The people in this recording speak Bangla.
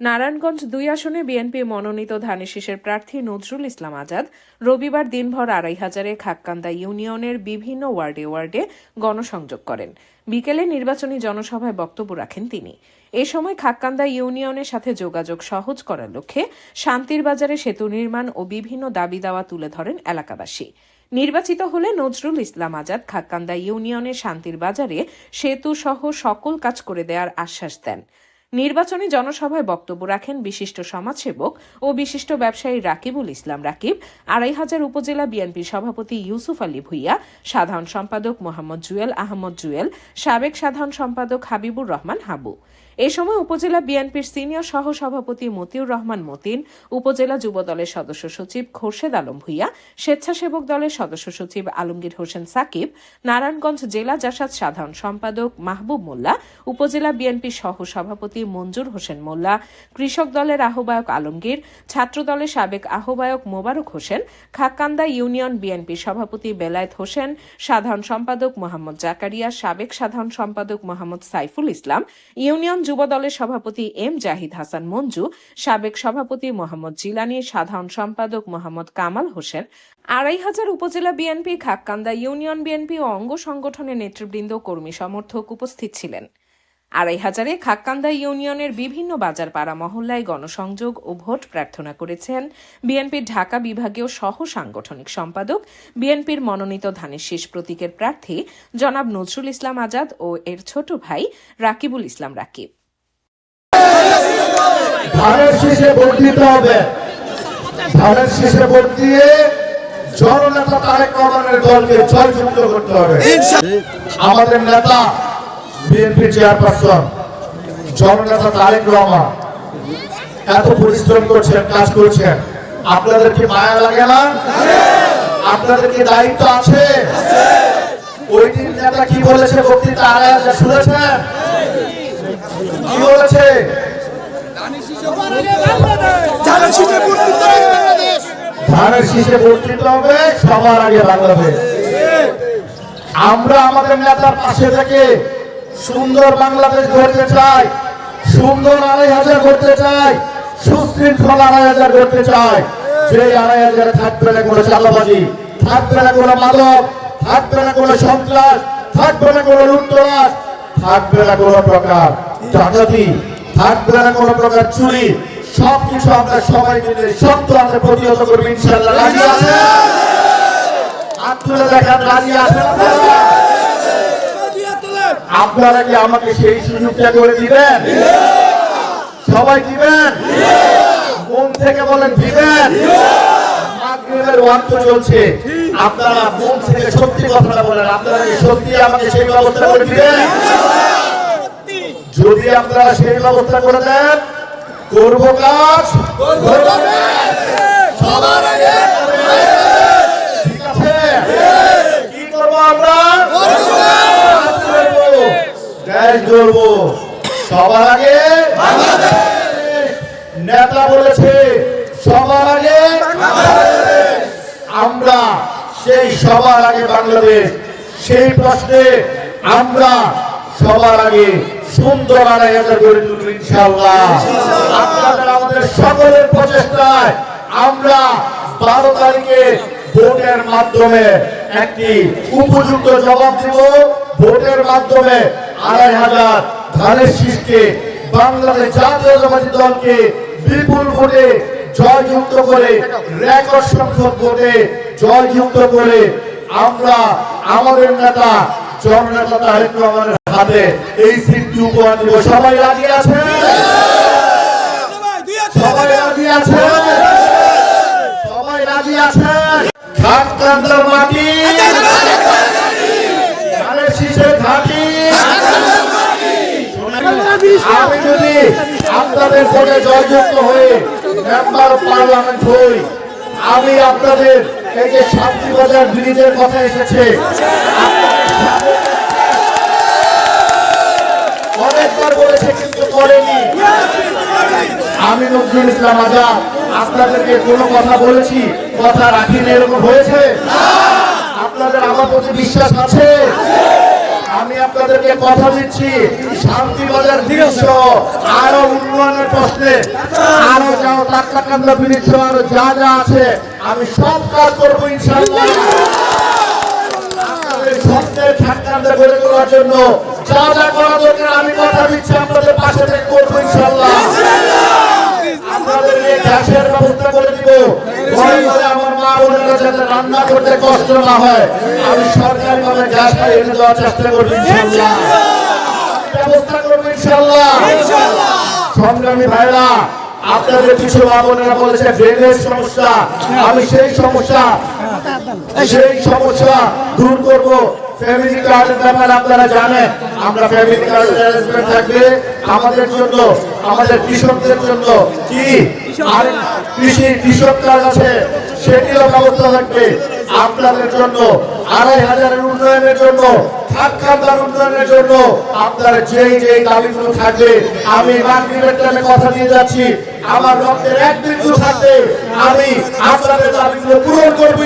নারায়ণগঞ্জ দুই আসনে বিএনপি মনোনীত ধানেশীষের প্রার্থী নজরুল ইসলাম আজাদ রবিবার দিনভর আড়াই হাজারে খাক্কান্দা ইউনিয়নের বিভিন্ন ওয়ার্ডে ওয়ার্ডে গণসংযোগ করেন। বিকেলে নির্বাচনী জনসভায় বক্তব্য রাখেন তিনি। এ সময় খাক্কান্দা ইউনিয়নের সাথে যোগাযোগ সহজ করার লক্ষ্যে শান্তির বাজারে সেতু নির্মাণ ও বিভিন্ন দাবি দাওয়া তুলে ধরেন এলাকাবাসী। নির্বাচিত হলে নজরুল ইসলাম আজাদ খাক্কান্দা ইউনিয়নের শান্তির বাজারে সেতু সহ সকল কাজ করে দেওয়ার আশ্বাস দেন। নির্বাচনী জনসভায় বক্তব্য রাখেন বিশিষ্ট সমাজসেবক ও বিশিষ্ট ব্যবসায়ী রাকিবুল ইসলাম রাকিব, আড়াই হাজার উপজেলা বিএনপি সভাপতি ইউসুফ আলী ভুইয়া, সাধারণ সম্পাদক মোহাম্মদ জুয়েল আহমদ জুয়েল, সাবেক সাধারণ সম্পাদক হাবিবুর রহমান হাবু। এ সময় উপজেলা বিএনপির সিনিয়র সহ সভাপতি মতিউর রহমান মতিন, উপজেলা যুব দলের সদস্য সচিব খোরশেদ আলম ভুইয়া, স্বেচ্ছাসেবক দলের সদস্য সচিব আলমগীর হোসেন সাকিব, নারায়ণগঞ্জ জেলা জাসাদ সাধারণ সম্পাদক মাহবুব মোল্লা, উপজেলা বিএনপি সহ সভাপতি মঞ্জুর হোসেন মোল্লা, কৃষক দলের আহ্বায়ক আলমগীর, ছাত্র দলের সাবেক আহ্বায়ক মোবারক হোসেন খাক্কান্দা ইউনিয়ন বিএনপি সভাপতি বেলায়েত হোসেন, সাধারণ সম্পাদক মোহাম্মদ জাকারিয়া, সাবেক সাধারণ সম্পাদক মোহাম্মদ সাইফুল ইসলাম, ইউনিয়ন যুব দলের সভাপতি এম জাহিদ হাসান মঞ্জু, সাবেক সভাপতি মোহাম্মদ জিলানি, সাধারণ সম্পাদক মোহাম্মদ কামাল হোসেন, আড়াই হাজার upazila BNP, Khakkanda union BNP ও অঙ্গ সংগঠনের নেতৃবৃন্দ কর্মী সমর্থক উপস্থিত ছিলেন। আড়াই হাজারে খাক্কান্দা ইউনিয়নের বিভিন্ন বাজার পাড়া মহল্লায় গণসংযোগ ও ভোট প্রার্থনা করেছেন বিএনপির ঢাকা বিভাগীয় সহ সাংগঠনিক সম্পাদক বিএনপির মনোনীত ধানের শেষ প্রতীকের প্রার্থী জনাব নজরুল ইসলাম আজাদ ও এর ছোট ভাই রাকিবুল ইসলাম রাকিব। ধানের শীষে ভোট দিতে হবে। ধানের শীষে ভোট দিয়ে জননেতা তারেক রহমানের দলকে জয়যুক্ত করতে হবে। আমাদের নেতা বিএনপি চেয়ারপারসন জননেতা তারেক রহমান এত পরিশ্রম করছেন কাজ করছেন। আপনাদের কি মায়া লাগে না? আপনাদের কি দায়িত্ব আছে? ওই দিন নেতা কি বলেছে বক্তৃতা আড়াই হাজার শুনেছেন? কি বলেছে? ধানের শীষে বর্তিত হবে। সবার আগে বাংলাদেশ। আমরা আমাদের নেতার পাশে থেকে সুন্দর বাংলাদেশ গড়তে চাই সুন্দর আড়াই হাজার করতে চাই সুশৃঙ্খল আড়াই হাজার করতে চাই যে আড়াই হাজারে থাকবে না কোনো চালাবাজি থাকবে না কোনো মাদক, থাকবে না কোনো সন্ত্রাস, থাকবে না কোনো লুটতরাজ, থাকবে না কোনো প্রকার ডাকাতি, থাকবে না কোনো প্রকার চুরি। সবকিছু আমরা সবাই মিলে সত্য আমরা প্রতিহত করব ইনশাল্লাহ রাজি আছে তুলে দেখান আছে আপনারা? কি আমাকে সেই সুযোগটা করে দিবেন? সবাই দিবেন? মন থেকে বলেন দিবেন। আপনারা মন থেকে সত্যি কথাটা বলেন। আপনারা সত্যি আমাকে সেই ব্যবস্থা করে দিবেন? যদি আপনারা করে দেন, করব কাজ ঠিক আছে কি করব আমরা দেশ সবার আগে নেতা বলেছে, সবার আগে আমরা সেই সবার আগে বাংলাদেশ, সেই প্রশ্নে আমরা সবার আগে সুন্দর গড়ে আমাদের সকলের প্রচেষ্টায় আমরা বারো তারিখে ভোটের মাধ্যমে একটি উপযুক্ত জবাব দিব। ভোটের মাধ্যমে আড়াই হাজার ধানের শীষকে বাংলাদেশ জাতীয়তাবাদী দলকে বিপুল ভোটে জয়যুক্ত করে রেকর্ড সংখ্যক ভোটে জয়যুক্ত করে আমরা আমাদের নেতা, জননেতা তারেক রহমানের হাতে এই সিটটি উপহার দিব। সবাই রাজি আছে সবাই রাজি আছে সবাই রাজি আছে খানকান্দার মাটি ধানের শীষের ঘাটি আমি যদি আপনাদের ভোটে জয়যুক্ত হয়ে মেম্বার পার্লামেন্ট হই, আমি আপনাদের এই যে শান্তিবাজার ব্রিজের কথা এসেছে, অনেকবার বলেছে কিন্তু করেনি। আমি নজরুল ইসলাম আজাদ, আপনাদেরকে কোনো কথা বলেছি, কথা রাখিনি এরকম হয়েছে? আপনাদের আমার প্রতি বিশ্বাস আছে? আমি আপনাদেরকে কথা দিচ্ছি শান্তিবাজার দৃশ্য আরও উন্নয়নের প্রশ্নে, আরও যাও টাকাকান্দা ব্রিজ আরও যা যা আছে, আমি সব কাজ করব দরকার, আমি কথা দিচ্ছি, আপনাদের পাশে করব ইনশাল্লাহ আপনাদের এই গ্যাসের ব্যবস্থা করে দিব। ঘরে ঘরে আমার মা বোনেরা যাতে রান্না করতে কষ্ট না হয়। আমি গ্যাসটা এনে দেওয়ার চেষ্টা করব ইনশাল্লাহ ব্যবস্থা করব ইনশাল্লাহ সংগ্রামী ভাইরা আপনাদের কিছু মা বোনেরা বলেছে ড্রেনের সমস্যা। আমি সেই সমস্যা সেই সমস্যা দূর করব। ফ্যামিলি কার্ডের ব্যাপারে আপনারা জানেন। আমরা ফ্যামিলি কার্ডের অ্যারেঞ্জমেন্ট থাকবে আমাদের জন্য, আমাদের কৃষকদের জন্য। কি? আর কৃষি কৃষক কার্ড আছে, সেটিরও ব্যবস্থা থাকবে আপনাদের জন্য। আড়াই হাজারের উন্নয়নের জন্য যেই যেই দাবিগুলো থাকবে, আমি কথা দিয়ে যাচ্ছি। আমার রক্তের এক বিন্দু থাকবে, আমি আপনাদের দাবিগুলো পূরণ করব